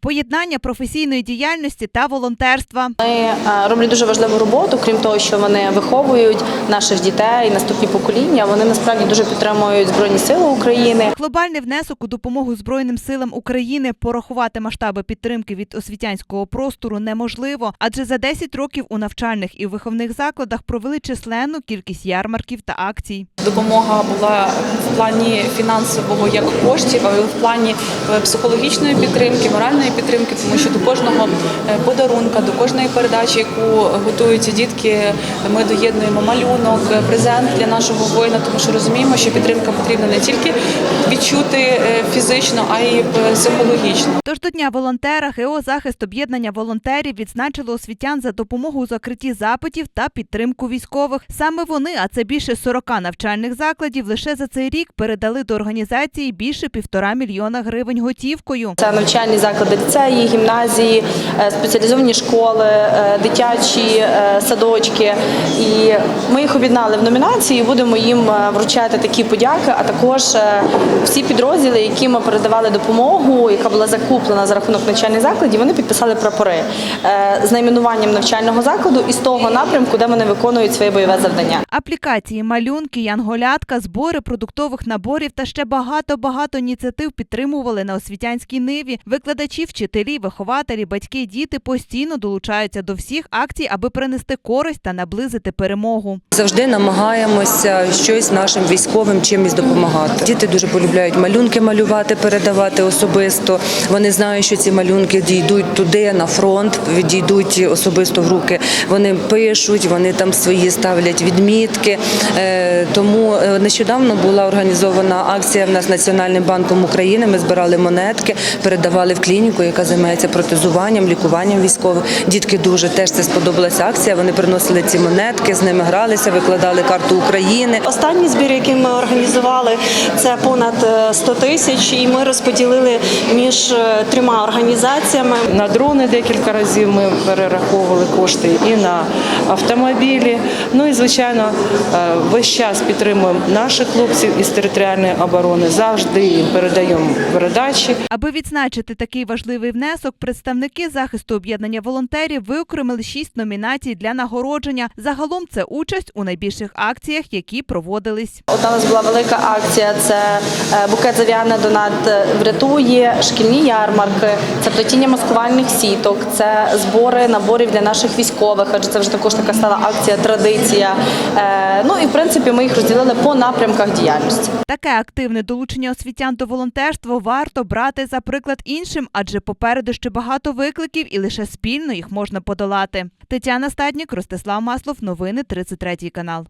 Поєднання професійної діяльності та волонтерства. Вони е, роблять дуже важливу роботу, крім того, що вони виховують наших дітей, наступні покоління. Вони насправді дуже підтримують Збройні Сили України. Глобальний внесок у допомогу Збройним силам України порахувати масштаби підтримки від освітянського простору неможливо, адже за 10 років у навчальних і виховних закладах провели численну кількість ярмарків та акцій. Допомога була в плані фінансового як коштів, але в плані е, психологічної підтримки, моральної підтримки, тому що до кожного е, подарунка, до кожної передачі, яку готуються дітки, ми доєднуємо малюнок, е, презент для нашого воїна, тому що розуміємо, що підтримка потрібна не тільки відчути е, фізично, а й е, психологічно. Тож до дня волонтера ГО захист об'єднання волонтерів відзначило освітян за допомогу у закритті запитів та підтримку військових. Саме вони, а це більше 40 навчальних закладів, лише за цей рік передали до організації більше півтора мільйона гривень готівкою. Це навчальні заклади ліцеї, гімназії, е, спеціалізовані школи, дитячі садочки. І ми їх об'єднали в номінації. і Будемо їм вручати такі подяки. А також всі підрозділи, які ми передавали допомогу, яка була закуплена за рахунок навчальних закладів, вони підписали прапори е, з найменуванням навчального закладу і з того напрямку, де вони виконують своє бойове завдання. Аплікації, малюнки, янголятка, збори продуктових наборів та ще багато-багато ініціатив підтримували на освітянській ниві. Викладачі, вчителі, вихователі, батьки, діти постійно долучаються до всіх акцій, аби принести користь та наблизити перемогу. Завжди намагаємося щось нашим військовим чимось допомагати. Діти дуже полюбляють малюнки малювати, передавати особисто. Вони знають, що ці малюнки дійдуть туди на фронт, дійдуть особисто в руки. Вони пишуть, вони там свої ставлять відмітки. Е, Тому е, нещодавно була організована акція в нас Національним банком України. Ми збирали монетки, передавали в клініку, яка займається протезуванням, лікуванням військових. Дітки дуже теж це сподобалася акція. Вони приносили ці монетки, з ними гралися, викладали карту України. Останній збір, який ми організували, це понад 100 тисяч, і ми розподілили між е, трьома організаціями. На дрони декілька разів ми перераховували кошти і на автомобілі. Ну і звичайно, е, весь час підтримуємо наших хлопців із територіальної оборони. Завжди їм передаємо передачі. Аби відзначити такий важливий внесок, представники захисту об'єднання волонтерів виокремили шість номінацій для нагородження. Загалом це участь у найбільших акціях, які проводились. Одна у нас була велика акція. Це е, букет зав'яне донат е, врятує, шкільні ярмарки, це плетіння маскувальних сіток, це збори наборів для наших військових, адже це вже також така стала акція, традиція. Е, Ну і в принципі ми їх розділили по напрямках діяльності. Таке активне долучення освітян до волонтерства варто брати за приклад іншим, адже попереду ще багато викликів і лише спільно їх можна подолати. Тетяна Стаднік, Ростислав Маслов, новини 33 канал.